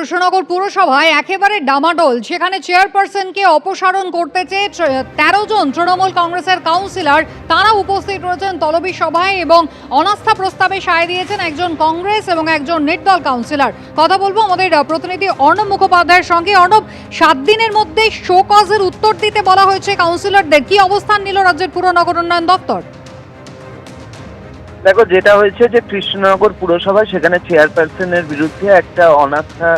কৃষ্ণনগর পুরসভায় একেবারে ডামাডোল সেখানে চেয়ারপারসনকে অপসারণ করতে চেয়ে তেরো জন তৃণমূল কংগ্রেসের কাউন্সিলর, তারা উপস্থিত রয়েছেন তলবি সভায় এবং অনাস্থা প্রস্তাবে সায় দিয়েছেন একজন কংগ্রেস এবং একজন নির্দল কাউন্সিলর। কথা বলব আমাদের প্রতিনিধি অর্ণব মুখোপাধ্যায়ের সঙ্গে। অর্ণব, সাত দিনের মধ্যে শোকজের উত্তর দিতে বলা হয়েছে কাউন্সিলরদের। কি অবস্থান নিল রাজ্যের পুরনগর উন্নয়ন দপ্তর? দেখো, যেটা হয়েছে যে কৃষ্ণনগর পুরসভা সেখানে চেয়ারপারসনের বিরুদ্ধে একটা অনাস্থা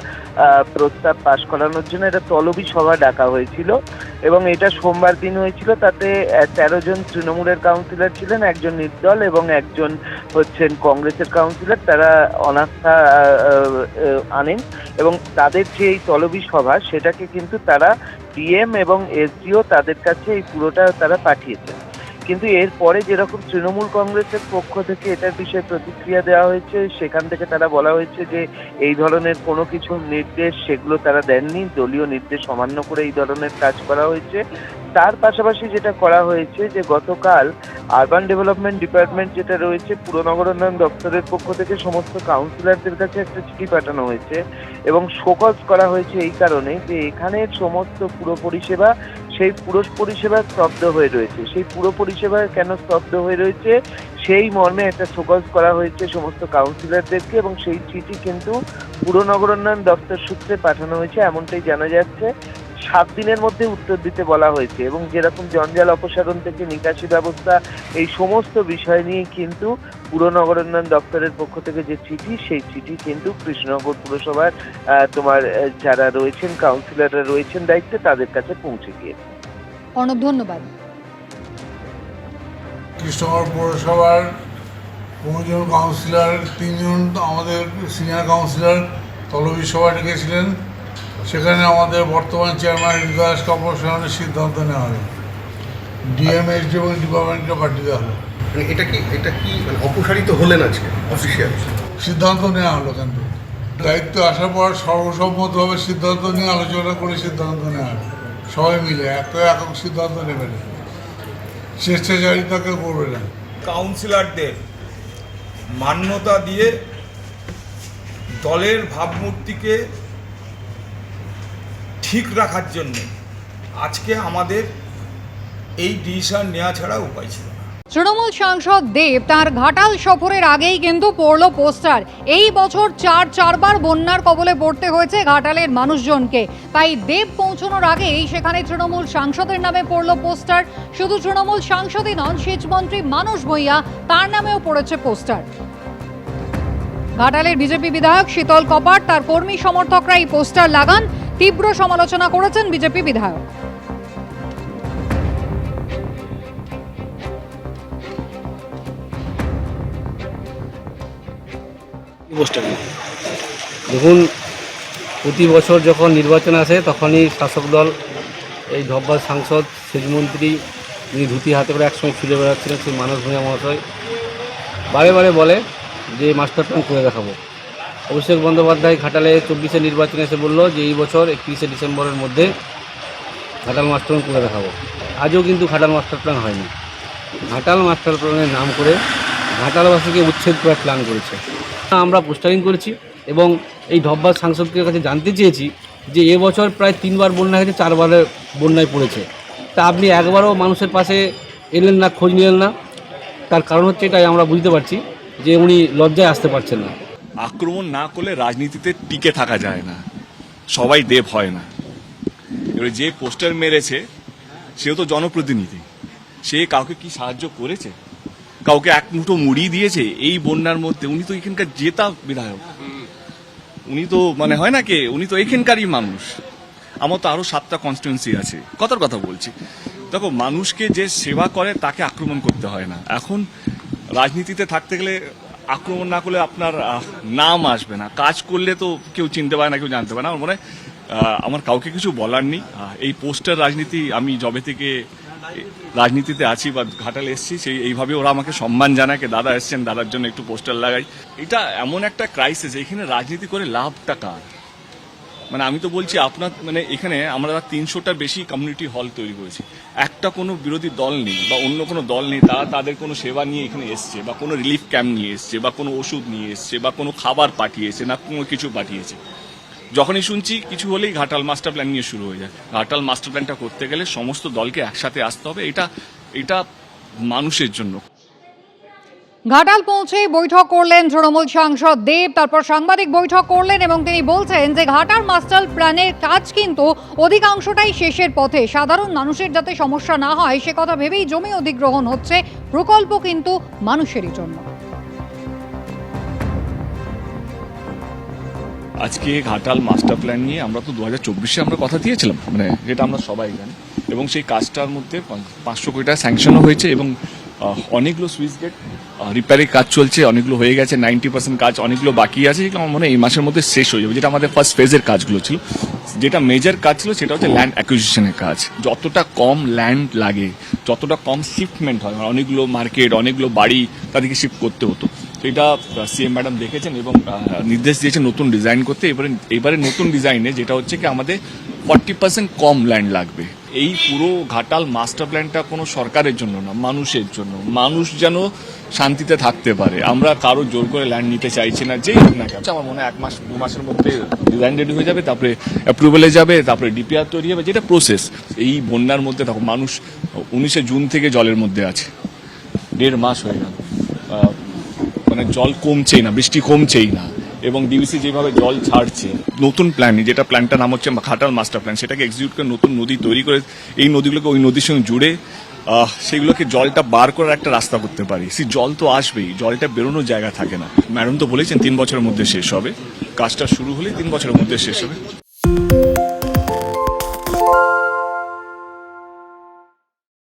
প্রস্তাব পাশ করানোর জন্য এটা তলবি সভা ডাকা হয়েছিল এবং এটা সোমবার দিন হয়েছিল। তাতে তেরো জন তৃণমূলের কাউন্সিলর ছিলেন, একজন নির্দল এবং একজন হচ্ছেন কংগ্রেসের কাউন্সিলর। তারা অনাস্থা আনেন এবং তাদের যে এই তলবি সভা, সেটাকে কিন্তু তারা ডিএম এবং এসডিও তাদের কাছে এই পুরোটা তারা পাঠিয়েছেন কিন্তু এরপরে যেরকম তৃণমূল কংগ্রেসের পক্ষ থেকে এটার বিষয়ে প্রতিক্রিয়া দেওয়া হয়েছে, সেখান থেকে তারা বলা হয়েছে যে এই ধরনের কোনো কিছু নির্দেশ সেগুলো তারা দেননি, দলীয় নির্দেশ অমান্য করে এই ধরনের কাজ করা হয়েছে। তার পাশাপাশি যেটা করা হয়েছে যে গতকাল আরবান ডেভেলপমেন্ট ডিপার্টমেন্ট যেটা রয়েছে পুরনগর উন্নয়ন দপ্তরের পক্ষ থেকে সমস্ত কাউন্সিলরদের কাছে একটা চিঠি পাঠানো হয়েছে এবং শোকজ করা হয়েছে এই কারণে যে এখানের সমস্ত পুরো পরিষেবা সেই পুরো পরিষেবা স্তব্ধ হয়ে রয়েছে। সেই পুরো পরিষেবা কেন স্তব্ধ হয়ে রয়েছে? সেই মর্মে একটা শোকজ করা হয়েছে সমস্ত কাউন্সিলরদেরকে এবং সেই চিঠি কিন্তু পুর নগর উন্নয়ন দপ্তর সূত্রে পাঠানো হয়েছে, এমনটাই জানা যাচ্ছে। সাত দিনের মধ্যে উত্তর দিতে বলা হয়েছে এবং যেরকম জঞ্জাল অপসারণ থেকে নিকাশি ব্যবস্থা এই সমস্ত বিষয় নিয়ে কিন্তু পুর নগর উন্নয়ন দপ্তরের পক্ষ থেকে যে চিঠি সেই চিঠি কিন্তু কৃষ্ণনগর পুরসভার তোমার যারা রয়েছেন কাউন্সিলররা রয়েছেন দায়িত্বে তাদের কাছে পৌঁছে গিয়েছে অর্ণব ধন্যবাদ। কৃষ্ণনগর পৌরসভার পনেরোজন কাউন্সিলর তিনজন আমাদের সিনিয়র কাউন্সিলর তলবি সভা ডেকেছিলেন সেখানে আমাদের বর্তমান চেয়ারম্যান হৃদয়াস কর্পোরেশনের সিদ্ধান্ত নেওয়া হবে ডিএমএস এবং ডিপার্টমেন্টকে পাঠিয়ে দেওয়া হলো। মানে এটা কি এটা কি মানে অপসারিত হলেন আজকে অফিসিয়াল সিদ্ধান্ত নেওয়া হলো কেন দায়িত্ব আসার পর সর্বসম্মতভাবে সিদ্ধান্ত নিয়ে আলোচনা করে সিদ্ধান্ত নেওয়া হবে সবাই মিলে এত একক সিদ্ধান্ত নেবে না স্বেচ্ছাচারিতা কেউ করবে না। কাউন্সিলরদের মান্যতা দিয়ে দলের ভাবমূর্তিকে ঠিক রাখার জন্য আজকে আমাদের এই ডিসিশন নেওয়া ছাড়া উপায় ছিল তৃণমূল সাংসদ দেব তার ঘাটাল সফরের আগেই কিন্তু পড়ল পোস্টার। এই বছর চার, চারবার বন্যার কবলে পড়তে হয়েছে ঘাটালের মানুষজনকে। তাই দেব পৌঁছানোর আগেই সেখানে তৃণমূল সাংসদের নামে পড়ল পোস্টার। শুধু তৃণমূল সাংসদই নন, সেচমন্ত্রী মানুষ ভূঁইয়া তার নামেও পড়েছে পোস্টার। ঘাটালের বিজেপি বিধায়ক শীতল কপাট, তার কর্মী সমর্থকরা এই পোস্টার লাগান। তীব্র সমালোচনা করেছেন বিজেপি বিধায়ক। দেখুন, প্রতি বছর যখন নির্বাচন আসে, তখনই শাসক দল, এই ধব্বার সাংসদ সেচমন্ত্রী যিনি ধুতি হাতে করে একসময় ফিরে বেড়াচ্ছিলেন, সেই মানস ভূঁইয়া মহাশয় বারে বারে বলে যে মাস্টার প্ল্যান করে দেখাবো। অভিষেক বন্দ্যোপাধ্যায় ঘাটালে চব্বিশে নির্বাচনে এসে বলল যে এই বছর একত্রিশে ডিসেম্বরের মধ্যে ঘাটাল মাস্টার প্ল্যান করে দেখাবো। আজও কিন্তু ঘাটাল মাস্টার প্ল্যান হয়নি। ঘাটাল মাস্টার প্ল্যানের নাম করে ঘাটালবাসীকে উচ্ছেদ করার প্ল্যান করেছে। আমরা পোস্টারিং করেছি এবং এই ধব্বার সাংসদদের কাছে জানতে চেয়েছি যে এবছর প্রায় তিনবার বন্যা হয়েছে, চারবারে বন্যায় পড়েছে। তা আপনি একবারও মানুষের পাশে এলেন না, খোঁজ নিলেন না। তার কারণ হচ্ছে এটাই, আমরা বুঝতে পারছি যে উনি লজ্জায় আসতে পারছেন না। আক্রমণ না করলে রাজনীতিতে টিকে থাকা যায় না। সবাই দেব হয় না। এবারে যে পোস্টার মেরেছে, সেও তো জনপ্রতিনিধি। সে কাউকে কি সাহায্য করেছে? কাউকে এক মুঠো মুড়ি দিয়েছে? এই বন্যার মধ্যে উনি তো এখানকার জেতা বিধায়ক। উনি তো মানে হয় না কে? উনি তো এখানকারই মানুষ। আমার তো আরও সাতটা কনস্টিটুয়েন্সি আছে। কথার কথা বলছি। দেখো, মানুষকে যে সেবা করে, তাকে আক্রমণ করতে হয় না। এখন রাজনীতিতে থাকতে গেলে আক্রমণ না করলে আপনার নাম আসবে না। কাজ করলে তো কেউ চিনতে পারে না, কেউ জানতে পারে না। আমার মনে আমার কাউকে কিছু বলার নেই। এই পোস্টার রাজনীতি, আমি জবে থেকে রাজনীতিতে আছি বা ঘাটাল এসেছি, সেই, এইভাবে ওরা আমাকে সম্মান জানায় দাদা এসছেন, দাদার জন্য একটু পোস্টার লাগাই। এটা এমন একটা ক্রাইসিস এখানে রাজনীতি করে লাভটা কার? মানে আমি তো বলছি আপনার মানে এখানে আমরা তিনশোটার বেশি কমিউনিটি হল তৈরি করেছি। একটা কোনো বিরোধী দল নেই বা অন্য কোনো দল নেই, তারা তাদের কোনো সেবা নিয়ে এখানে এসছে বা কোনো রিলিফ ক্যাম্প নিয়ে এসছে বা কোনো ওষুধ নিয়ে এসছে বা কোনো খাবার পাঠিয়েছে না কোনো কিছু পাঠিয়েছে। যখনই শুনছি কিছু হলেই ঘাটাল মাস্টার প্ল্যান নিয়ে শুরু হয়ে যায়। ঘাটাল মাস্টার প্ল্যানটা করতে গেলে সমস্ত দলকে একসাথে আসতে হবে, এটা এটা মানুষের জন্য। ঘাটাল পৌঁছে বৈঠক করলেন তৃণমূল সাংসদ দেব। তারপর সাংবাদিক বৈঠক করলেন এবং তিনি বলছেন যে ঘাটাল মাস্টার প্ল্যানের কাজ কিন্তু অধিকাংশটাই শেষের পথে। সাধারণ মানুষের যাতে সমস্যা না হয়, সে কথা ভেবেই জমি অধিগ্রহণ হচ্ছে। প্রকল্প কিন্তু মানুষেরই জন্য। আজকে ঘাটাল মাস্টার প্ল্যান নিয়ে আমরা তো দু হাজার আমরা কথা দিয়েছিলাম। মানে যেটা আমরা সবাই জানি। এবং সেই কাজটার মধ্যে পাঁচশো কোটি টাকা স্যাংশনও হয়েছে এবং অনেকগুলো সুইচ গেট রিপেয়ারের কাজ চলছে, অনেকগুলো হয়ে গেছে নাইনটি পার্সেন্ট কাজ, অনেকগুলো বাকি আছে, যেগুলো আমার মনে হয় এই মাসের মধ্যে শেষ হয়ে যাবে, যেটা আমাদের ফার্স্ট ফেজের কাজগুলো ছিল। যেটা মেজর কাজ ছিল সেটা হচ্ছে ল্যান্ড অ্যাকুইজিশনের কাজ। যতটা কম ল্যান্ড লাগে, যতটা কম শিফটমেন্ট হয় মানে অনেকগুলো মার্কেট অনেকগুলো বাড়ি, তাদেরকে শিফট করতে হতো। তো এটা সিএম ম্যাডাম দেখেছেন এবং নির্দেশ দিয়েছেন নতুন ডিজাইন করতে। এবারে এবারে নতুন ডিজাইনে যেটা হচ্ছে কি আমাদের ফর্টি পার্সেন্ট কম ল্যান্ড লাগবে। এই পুরো ঘাটাল মাস্টার প্ল্যানটা কোনো সরকারের জন্য না, মানুষের জন্য। মানুষ যেন শান্তিতে থাকতে পারে। আমরা কারও জোর করে ল্যান্ড নিতে চাইছি না, যেই হোক না কেন। আমার মনে হয় এক মাস, দু মাসের মধ্যে ডিজাইন রেডি হয়ে যাবে, তারপরে অ্যাপ্রুভালে যাবে, তারপরে ডিপিআর তৈরি হবে, যেটা প্রসেস এই বন্যার মধ্যে দেখো, মানুষ উনিশে জুন থেকে জলের মধ্যে আছে। দেড় মাস হয়ে গেল। মানে জল কমছেই না, বৃষ্টি কমছেই না। এবং ডিবিসি যেভাবে জল ছাড়ছে, নতুন প্ল্যান যেটা প্ল্যানটার নাম হচ্ছে খাটাল মাস্টার প্ল্যান সেটাকে এক্সিকিউট করে নতুন নদী তৈরি করে এই নদীগুলোকে ওই নদীর সঙ্গে জুড়ে সেগুলোকে জলটা বার করার একটা রাস্তা করতে পারি। সে জল তো আসবেই, জলটা বেরোনোর জায়গা থাকে না। ম্যাডাম তো বলেছেন তিন বছরের মধ্যে শেষ হবে। কাজটা শুরু হলে তিন বছরের মধ্যে শেষ হবে।